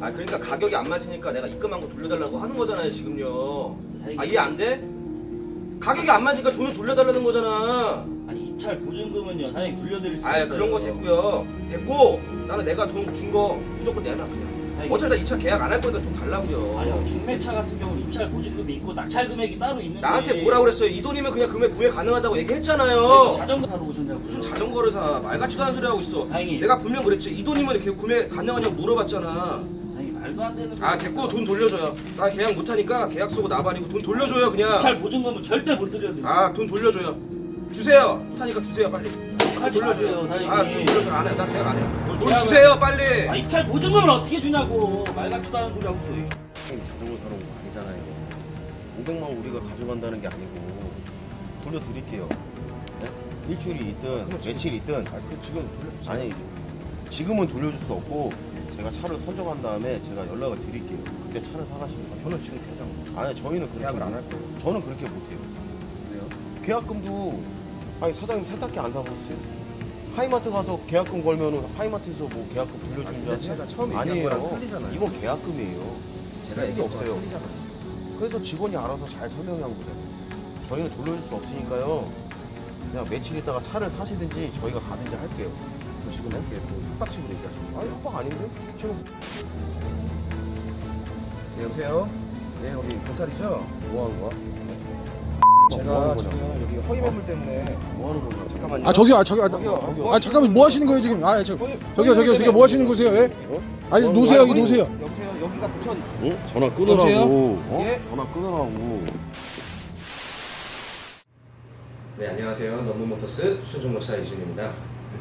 아 그러니까 가격이 안 맞으니까 내가 입금한 거 돌려달라고 하는 거잖아요 지금요. 아 이해 안 돼? 가격이 안 맞으니까 돈을 돌려달라는 거잖아. 아니 입찰 보증금은요 사장님 돌려드릴 수 아 있어요. 그런 거 됐고요. 됐고 나는 내가 돈 준 거 무조건 내놔 그냥. 아니, 어차피 나 2차 계약 안 할 거니까 돈 달라고요. 아니요 경매차 같은 경우는 입찰 보증금이 있고 낙찰 금액이 따로 있는데 나한테 뭐라 그랬어요? 이 돈이면 그냥 금액 구매 가능하다고 아니, 얘기했잖아요. 자전거 사러 오셨냐고 무슨 자전거를 사? 말 같지도 않은 소리 하고 있어. 다행히. 내가 분명 그랬지. 이 돈이면 이렇게 구매 가능하냐고 물어봤잖아. 아니 말도 안 되는 아 됐고 돈 돌려줘요. 나 계약 못하니까 계약 쓰고 나발이고 돈 돌려줘요 그냥. 입찰 보증금은 절대 못 드려드려요 아 돈 돌려줘요. 주세요. 못하니까 주세요 빨리. 하지 마세요 사장님 아 돈 돌려줘 안 해. 나 계약 안 해. 돈 계약을- 주세요 빨리. 아, 입찰 보증금을 어떻게 주냐고 말 같지도 않은 소리 하고 있어 형님 자전거 사러 온 거 아니잖아요. 500만 원 우리가 가져간다는 게 아니고 돌려드릴게요. 네? 일주일이 있든 며칠이 있든 아, 그 지금 돌려주세요. 아니 지금은 돌려줄 수 없고 제가 차를 선정한 다음에 제가 연락을 드릴게요. 그때 차를 사가시면 돼요. 저는 지금 당장 아니 저희는 그렇게 계약을 안 못- 할 거예요. 저는 그렇게 못해요. 그래요? 계약금도 아니 사장님 세탁기 안 사보셨어요? 하이마트 가서 계약금 걸면은 하이마트에서 뭐 계약금 아, 돌려주는 근데 줄 제가 아세요? 처음 얘기한 아니에요. 거랑 틀리잖아요. 이건 계약금이에요. 제가 얘기 없어요. 없어요. 그래서 직원이 알아서 잘 설명한 거잖아요. 저희는 돌려줄 수 없으니까요. 그냥 며칠 있다가 차를 사시든지 저희가 가든지 할게요. 저 지금 이렇게 또 협박식으로 얘기하시는 아니 협박 아닌데? 지금 네 여보세요. 네 여기 경찰이죠? 뭐 하는 거야? 제가 뭐 하는 지금? 여기 허위 매물 때문에 뭐 하는 거냐? 잠깐만요. 아 저기요, 아 저기, 아, 저기요, 저기요. 아 잠깐만 뭐 하시는 거예요 지금? 아 저, 허위- 저기요, 저기요, 저기 뭐 하시는 곳이에요? 예? 어? 아니 뭐 노세요, 여기 노세요. 여보세요. 여기가 부천 어? 전화 끊으라고. 여보세요? 어? 예? 전화 끊으라고. 네 안녕하세요. 넘버모터스 수중모차 이준입니다.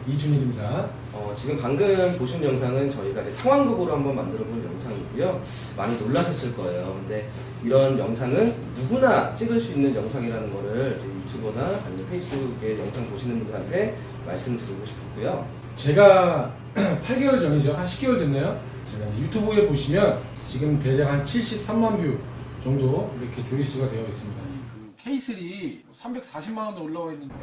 이준일입니다. 어, 지금 방금 보신 영상은 저희가 이제 상황극으로 한번 만들어 본 영상이고요. 많이 놀라셨을 거예요. 근데 이런 영상은 누구나 찍을 수 있는 영상이라는 거를 유튜버나 아니면 페이스북에 영상 보시는 분들한테 말씀드리고 싶었고요. 제가 8개월 전이죠, 한 10개월 됐네요. 제가 유튜브에 보시면 지금 대략 한 73만 뷰 정도 이렇게 조회수가 되어 있습니다. 그 페이슬이 340만 원도 올라와 있는데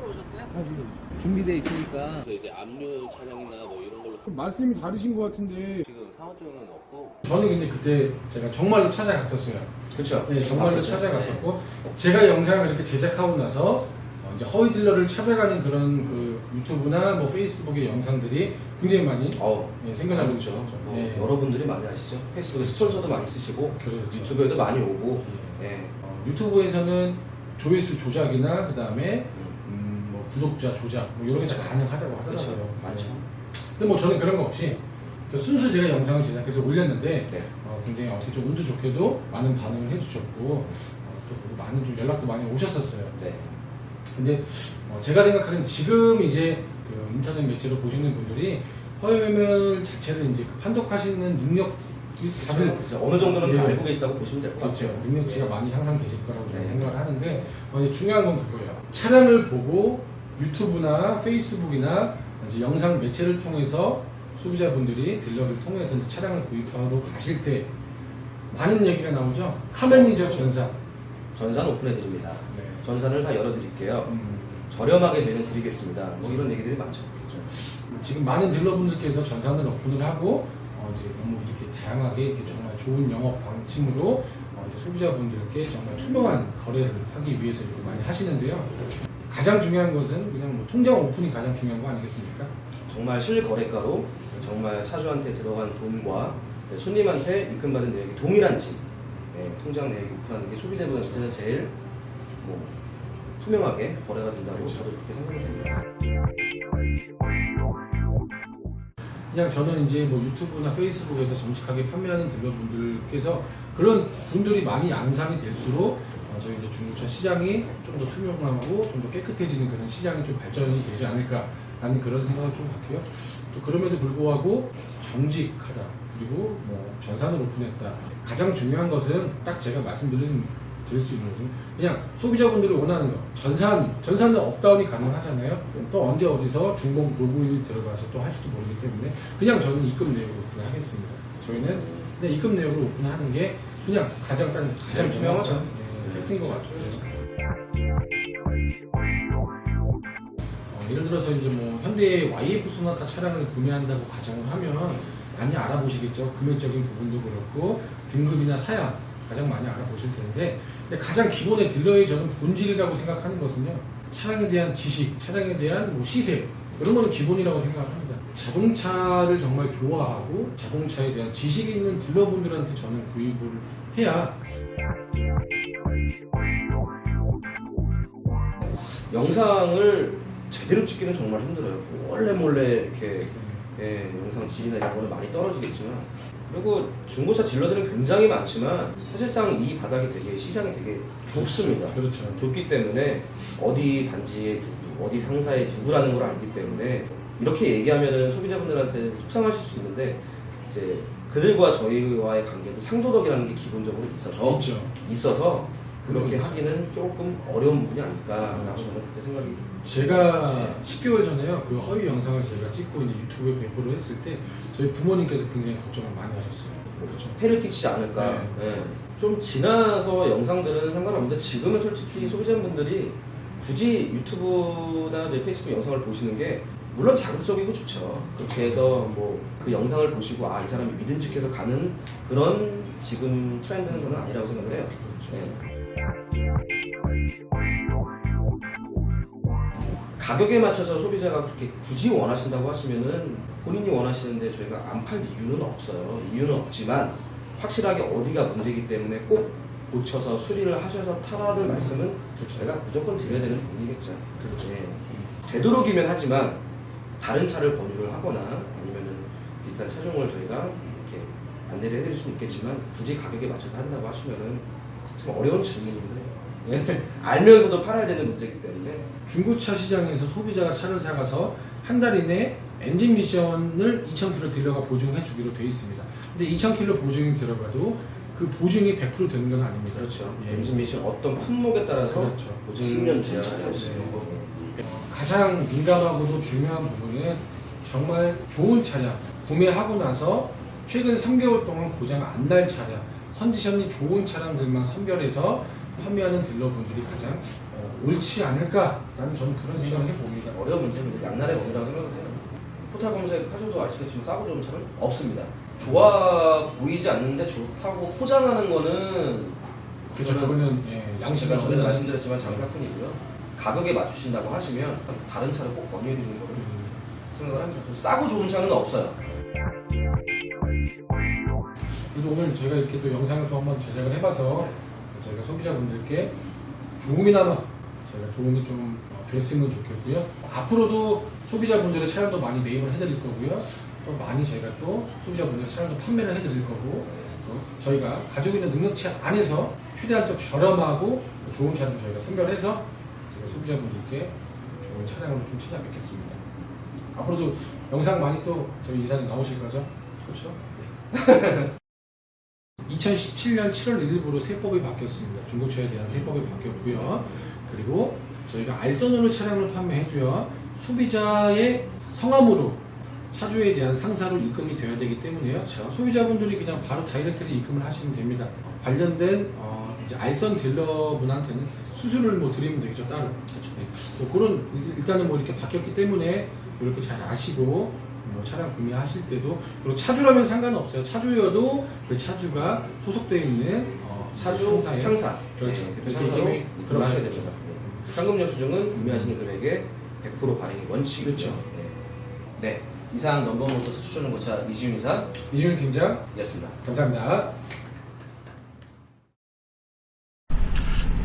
준비돼 있으니까 그래서 이제 압류 촬영이나 뭐 이런 걸로 말씀이 다르신 것 같은데 지금 상호증은 없고 저는 근데 그때 제가 정말로 찾아갔었어요. 그렇죠? 네, 정말로 찾아갔었고 제가 영상을 이렇게 제작하고 나서 어, 이제 허위 딜러를 찾아가는 그런 그 유튜브나 뭐 페이스북의 영상들이 굉장히 많이 어, 예, 생겨나고 그렇죠. 있죠. 뭐 예. 여러분들이 많이 아시죠? 페이스북에 스폰서도 많이 쓰시고 그렇죠. 유튜브에도 많이 오고 예. 어, 유튜브에서는 조회수 조작이나 그 다음에 음, 뭐 구독자 조작 뭐 이런 게 다 가능하다고 하더라고요. 그렇죠. 네. 많죠. 근데 뭐 저는 그런 거 없이 저 순수 제가 영상을 제작해서 올렸는데 네. 어, 굉장히 어떻게 좀 운도 좋게도 많은 반응을 해주셨고 어, 또 그리고 많은 좀 연락도 많이 오셨었어요. 네. 근데 어, 제가 생각하기엔 지금 이제 그 인터넷 매체로 보시는 분들이 허위 매물 자체를 이제 그 판독하시는 능력 이제 어느 정도는 다 예. 알고 계시다고 보시면 될 것 같아요. 그렇죠. 능력치가 많이 향상되실 거라고 저는 네. 생각을 하는데 어, 이제 중요한 건 그거예요. 차량을 보고 유튜브나 페이스북이나 이제 영상 매체를 통해서 소비자분들이 딜러를 통해서 이제 차량을 구입하러 가실 때 많은 얘기가 나오죠. 카메니저 전사. 전산 오픈해드립니다. 네. 전산을 다 열어드릴게요. 음, 저렴하게 저희는 드리겠습니다. 뭐 이런 얘기들이 많죠. 지금 많은 딜러분들께서 전산을 오픈을 하고 어, 이제 너무 이렇게 다양하게 이렇게 정말 좋은 영업 방침으로 어, 이제 소비자분들께 정말 투명한 거래를 하기 위해서 이렇게 많이 하시는데요. 가장 중요한 것은 그냥 뭐 통장 오픈이 가장 중요한 거 아니겠습니까? 정말 실거래가로 정말 차주한테 들어간 돈과 손님한테 입금받은 내역이 동일한지 네, 통장 내역이 오픈하는 게 소비자분한테는 제일 뭐 투명하게 거래가 된다고 저도 그렇게 생각이 됩니다. 그냥 저는 이제 뭐 유튜브나 페이스북에서 정직하게 판매하는 딜러분들께서 그런 분들이 많이 양상이 될수록 어, 저희 이제 중고차 시장이 좀 더 투명하고 좀 더 깨끗해지는 그런 시장이 좀 발전이 되지 않을까라는 그런 생각을 좀 같아요. 또 그럼에도 불구하고 정직하다 그리고 뭐 전산을 오픈했다. 가장 중요한 것은 딱 제가 말씀드린 드릴 수 있는 것은 그냥 소비자분들이 원하는 거 전산 전산은 업다운이 가능하잖아요. 또 언제 어디서 중복 로그인이 들어가서 또 할지도 모르기 때문에 그냥 저는 입금 내역으로 오픈하겠습니다. 저희는 그냥 입금 내역으로 오픈하는 게 그냥 가장 단 가장 투명하죠. 네, 팩트인 것 같습니다. 어, 예를 들어서 이제 뭐 현대의 YF 소나타 차량을 구매한다고 가정을 하면 많이 알아보시겠죠. 금액적인 부분도 그렇고 등급이나 사양 가장 많이 알아보실 텐데 근데 가장 기본의 딜러의 저는 본질이라고 생각하는 것은요. 차량에 대한 지식, 차량에 대한 뭐 시세 이런 거는 기본이라고 생각합니다. 자동차를 정말 좋아하고 자동차에 대한 지식이 있는 딜러분들한테 저는 구입을 해야 영상을 제대로 찍기는 정말 힘들어요. 몰래 몰래 이렇게 예, 영상 질이나 이런 거는 많이 떨어지겠지만 그리고 중고차 딜러들은 굉장히 많지만 사실상 이 바닥이 되게 시장이 되게 좁습니다. 그렇죠. 좁기 때문에 어디 단지에 누구, 어디 상사에 누구라는 걸 알기 때문에 이렇게 얘기하면은 소비자분들한테 속상하실 수 있는데 이제 그들과 저희와의 관계도 상도덕이라는 게 기본적으로 있어서 있죠. 있어서 그렇게. 하기는 조금 어려운 부분이 아닐까라고 저는 그렇게 생각이 제가 10개월 전에요 그 허위 영상을 제가 찍고 이제 유튜브에 배포를 했을 때 저희 부모님께서 굉장히 걱정을 많이 하셨어요. 그렇죠. 폐를 끼치지 않을까. 예. 좀 지나서 영상들은 상관없는데 지금은 솔직히 소비자분들이 굳이 유튜브나 이제 페이스북 영상을 보시는 게 물론 자극적이고 좋죠. 그렇게 해서 뭐 그 영상을 보시고 아 이 사람이 믿은 척해서 가는 그런 지금 트렌드는 저는 아니라고 생각을 해요. 예. 가격에 맞춰서 소비자가 그렇게 굳이 원하신다고 하시면은 본인이 원하시는데 저희가 안 팔 이유는 없어요. 이유는 없지만 확실하게 어디가 문제이기 때문에 꼭 고쳐서 수리를 하셔서 타라는 말씀은 저희가 무조건 드려야 되는 부분이겠죠. 그렇죠. 예. 되도록이면 하지만 다른 차를 권유를 하거나 아니면은 비슷한 차종을 저희가 이렇게 안내를 해드릴 수는 있겠지만 굳이 가격에 맞춰서 한다고 하시면은 참 어려운 예. 알면서도 팔아야 되는 문제이기 때문에 중고차 시장에서 소비자가 차를 사가서 한 달 이내 엔진 미션을 2,000km 딜러가 보증해 주기로 되어 있습니다. 근데 2,000km 보증이 들어가도 그 보증이 100% 되는 건 아닙니다. 그렇죠. 예. 엔진 미션 어떤 품목에 따라서 그렇죠. 보증 10년 제한을 전 할수 있는 거고. 가장 민감하고도 중요한 부분은 정말 좋은 차량 구매하고 나서 최근 3개월 동안 고장 안 날 차량 컨디션이 좋은 차량들만 선별해서 판매하는 딜러분들이 가장 어, 옳지 않을까라는 저는 그런 생각을 해봅니다. 어려운 문제입니다. 양날의 검이라고 생각을 해요. 포탈 검색 하셔도 아시겠지만 싸고 좋은 차는 없습니다. 좋아 보이지 않는데 좋다고 포장하는 거는 그렇죠. 그거는 예, 제가 전에 말씀드렸지만 장사꾼이고요. 가격에 맞추신다고 하시면 다른 차를 꼭 권유해드리는 거를 생각을 합니다. 싸고 좋은 차는 없어요. 그래도 오늘 제가 이렇게 또 영상을 또 한번 제작을 해봐서 저희가 소비자분들께 조금이나마 저희가 도움이 좀 어, 됐으면 좋겠고요. 앞으로도 소비자분들의 차량도 많이 매입을 해드릴 거고요. 또 많이 저희가 또 소비자분들의 차량도 판매를 해드릴 거고 또 저희가 가지고 있는 능력치 안에서 최대한 좀 저렴하고 또 좋은 차량을 저희가 선별해서 저희가 소비자분들께 좋은 차량으로 좀 찾아뵙겠습니다. 앞으로도 영상 많이 또 저희 이사님 나오실 거죠? 그렇죠. 2017년 7월 1일부로 세법이 바뀌었습니다. 중고차에 대한 세법이 바뀌었고요. 그리고 저희가 알선으로 차량을 판매해도요. 소비자의 성함으로 차주에 대한 상사로 입금이 되어야 되기 때문에요. 그렇죠. 소비자분들이 그냥 바로 다이렉트로 입금을 하시면 됩니다. 관련된 어, 알선 딜러분한테는 수수료를 뭐 드리면 되겠죠 따로. 네. 또 그런 일단은 뭐 이렇게 바뀌었기 때문에 이렇게 잘 아시고 뭐 차량 구매하실 때도 그리고 차주라면 상관없어요. 차주여도 그 차주가 소속되어 있는 어, 차주 상사에 상사. 그렇죠. 네, 대표 그렇게 상사로 이름이 들어가셔야. 됩니다. 네. 상금 여수증은 구매하시는 금액의 100% 발행이 원칙이죠. 그렇죠. 네. 네. 이상 넘버모터스 추천은 고차 이지윤 이사였습니다. 이준일 팀장 감사합니다.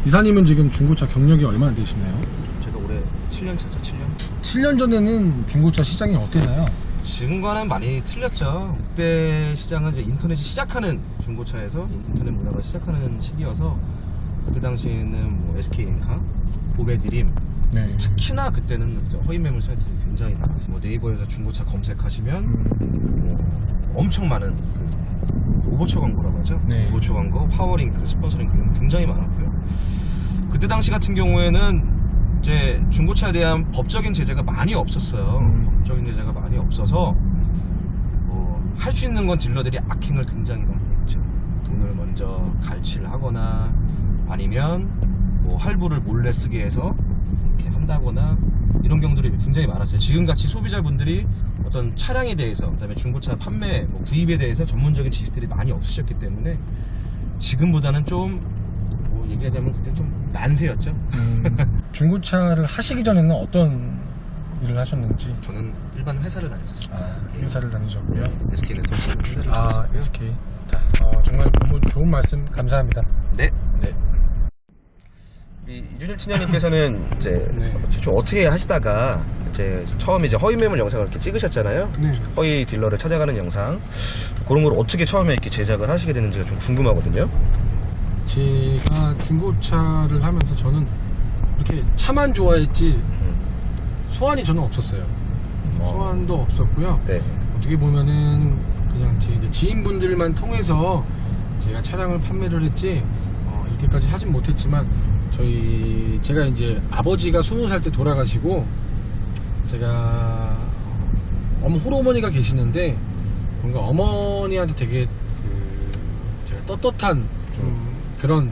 이사님은 지금 중고차 경력이 얼마나 되시나요? 제가 올해 7년 차죠, 7년. 7년 전에는 중고차 시장이 어땠나요? 지금과는 많이 틀렸죠. 그때 시장은 이제 인터넷이 시작하는 중고차에서 인터넷 문화가 시작하는 시기여서 그때 당시에는 뭐 SK엔카, 보배드림, 네. 특히나 그때는 허위 매물 사이트들이 굉장히 많았어요. 뭐 네이버에서 중고차 검색하시면 음. 뭐 엄청 많은 그 오버처 광고라고 하죠. 네. 오버처 광고, 파워링크, 스폰서링크 굉장히 많았고요. 그때 당시 같은 경우에는 이제 중고차에 대한 법적인 제재가 많이 없었어요. 음. 법적인 제재가 많이 없어서 뭐 할 수 있는 건 딜러들이 악행을 굉장히 많이 했죠. 돈을 먼저 갈취를 하거나 아니면 뭐 할부를 몰래 쓰게 해서 이렇게 한다거나 이런 경우들이 굉장히 많았어요. 지금같이 소비자분들이 어떤 차량에 대해서, 그다음에 중고차 판매, 뭐 구입에 대해서 전문적인 지식들이 많이 없으셨기 때문에 지금보다는 좀, 뭐 얘기하자면 그때 좀 난세였죠. 음, 중고차를 하시기 전에는 어떤 일을 하셨는지 저는 일반 회사를 다녔었어요. 아, 회사를 다니셨고요. SK 네트워크 회사를 아, 다녔었고요. SK. 자, 어, 정말 너무 좋은 말씀 감사합니다. 네. 네. 이 이준일 친장님께서는 이제 네. 최초 어떻게 하시다가 이제 처음 이제 허위 매물 영상을 이렇게 찍으셨잖아요. 네. 허위 딜러를 찾아가는 영상 그런 걸 어떻게 처음에 이렇게 제작을 하시게 됐는지가 좀 궁금하거든요. 제가 중고차를 하면서 저는 이렇게 차만 좋아했지 음. 수완이 저는 없었어요. 어. 수완도 없었고요. 네. 어떻게 보면은 그냥 제 이제 지인분들만 통해서 제가 차량을 판매를 했지 어, 이렇게까지 하진 못했지만 저희 제가 이제 아버지가 스무 살 때 돌아가시고 제가 어머 홀어머니가 계시는데 뭔가 어머니한테 되게 그 제가 떳떳한 좀 그런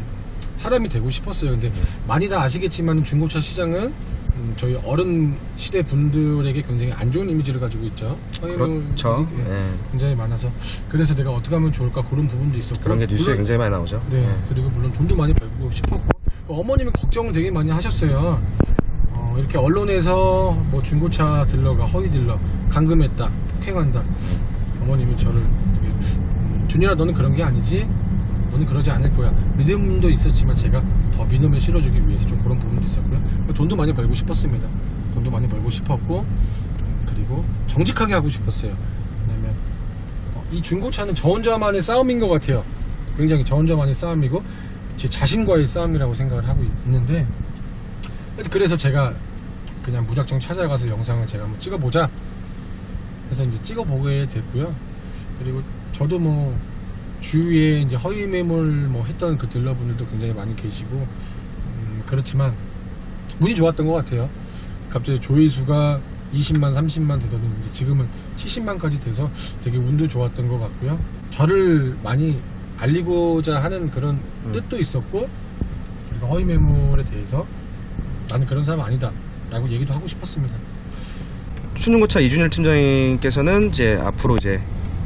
사람이 되고 싶었어요. 근데 많이 다 아시겠지만 중고차 시장은 음, 저희 어른 시대 분들에게 굉장히 안 좋은 이미지를 가지고 있죠. 그렇죠. 예, 네. 굉장히 많아서 그래서 내가 어떻게 하면 좋을까 그런 부분도 있었고 그런 게 뉴스에 물론- 굉장히 많이 나오죠. 네, 그리고 물론 돈도 많이 벌고 싶었고 어머님은 걱정을 되게 많이 하셨어요. 어, 이렇게 언론에서 뭐 중고차 딜러가 허위 딜러, 감금했다, 폭행한다. 어머님이 저를 되게 음, 준이라 너는 그런 게 아니지. 너는 그러지 않을 거야. 믿음도 있었지만 제가 더 믿음을 실어주기 위해서 좀 그런 부분도 있었고요. 돈도 많이 벌고 싶었습니다. 돈도 많이 벌고 싶었고 음, 그리고 정직하게 하고 싶었어요. 왜냐면 어, 이 중고차는 저 혼자만의 싸움인 것 같아요. 굉장히 저 혼자만의 싸움이고 제 자신과의 싸움이라고 생각을 하고 있는데 그래서 제가 그냥 무작정 찾아가서 영상을 제가 한번 찍어보자 해서 이제 찍어보게 됐고요. 그리고 저도 뭐 주위에 이제 허위 매물 뭐 했던 그 딜러분들도 굉장히 많이 계시고 음, 그렇지만 운이 좋았던 것 같아요. 갑자기 조회수가 20만, 30만 되더니 이제 지금은 70만까지 돼서 되게 운도 좋았던 것 같고요. 저를 많이 알리고자 하는 그런 음. 뜻도 있었고 그리고 허위 매물에 대해서 나는 그런 사람 아니다 라고 얘기도 하고 싶었습니다. 수중고차 이준일 팀장님께서는 이제 앞으로 이제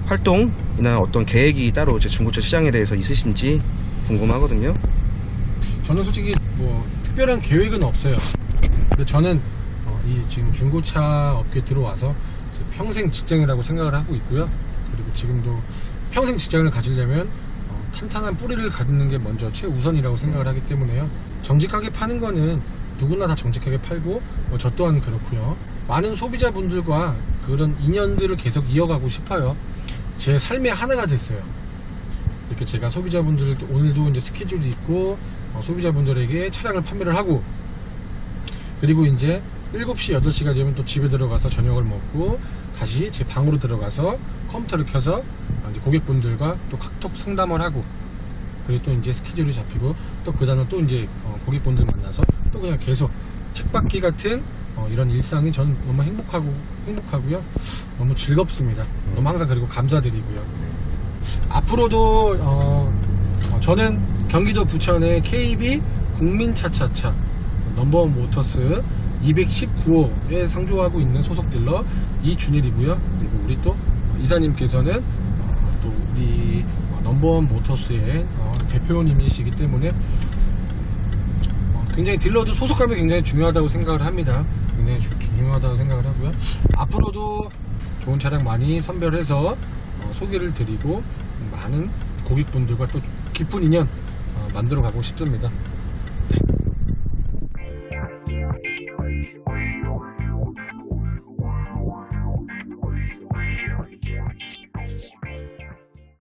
활동이나 어떤 계획이 따로 이제 중고차 시장에 대해서 있으신지 궁금하거든요. 저는 솔직히 뭐 특별한 계획은 없어요. 근데 저는 어, 이 지금 중고차 업계에 들어와서 제 평생 직장이라고 생각을 하고 있고요. 그리고 지금도 평생 직장을 가지려면 어, 탄탄한 뿌리를 갖는 게 먼저 최우선이라고 생각을 하기 때문에요. 정직하게 파는 거는 누구나 다 정직하게 팔고 뭐 저 또한 그렇고요. 많은 소비자분들과 그런 인연들을 계속 이어가고 싶어요. 제 삶의 하나가 됐어요. 이렇게 제가 소비자분들 오늘도 이제 스케줄이 있고 어, 소비자분들에게 차량을 판매를 하고 그리고 이제 7시 8시가 되면 또 집에 들어가서 저녁을 먹고 다시 제 방으로 들어가서 컴퓨터를 켜서 어, 이제 고객분들과 또 카톡 상담을 하고 그리고 또 이제 스케줄이 잡히고 또 그 다음에 또 이제 어, 고객분들 만나서 또 그냥 계속 책받기 같은 어, 이런 일상이 저는 너무 행복하고 행복하고요. 너무 즐겁습니다. 너무 항상 그리고 감사드리고요. 앞으로도 어, 어, 저는 경기도 부천의 KB 국민차차차 넘버원 모터스 219호에 상조하고 있는 소속 딜러 이준일이고요. 그리고 우리 또 이사님께서는 어, 또 우리 어, 넘버원 모터스의 어, 대표님이시기 때문에 어, 굉장히 딜러도 소속감이 굉장히 중요하다고 생각을 합니다. 굉장히 주- 중요하다고 생각을 하고요. 앞으로도 좋은 차량 많이 선별해서 어, 소개를 드리고 많은 고객분들과 또 깊은 인연 어, 만들어 가고 싶습니다.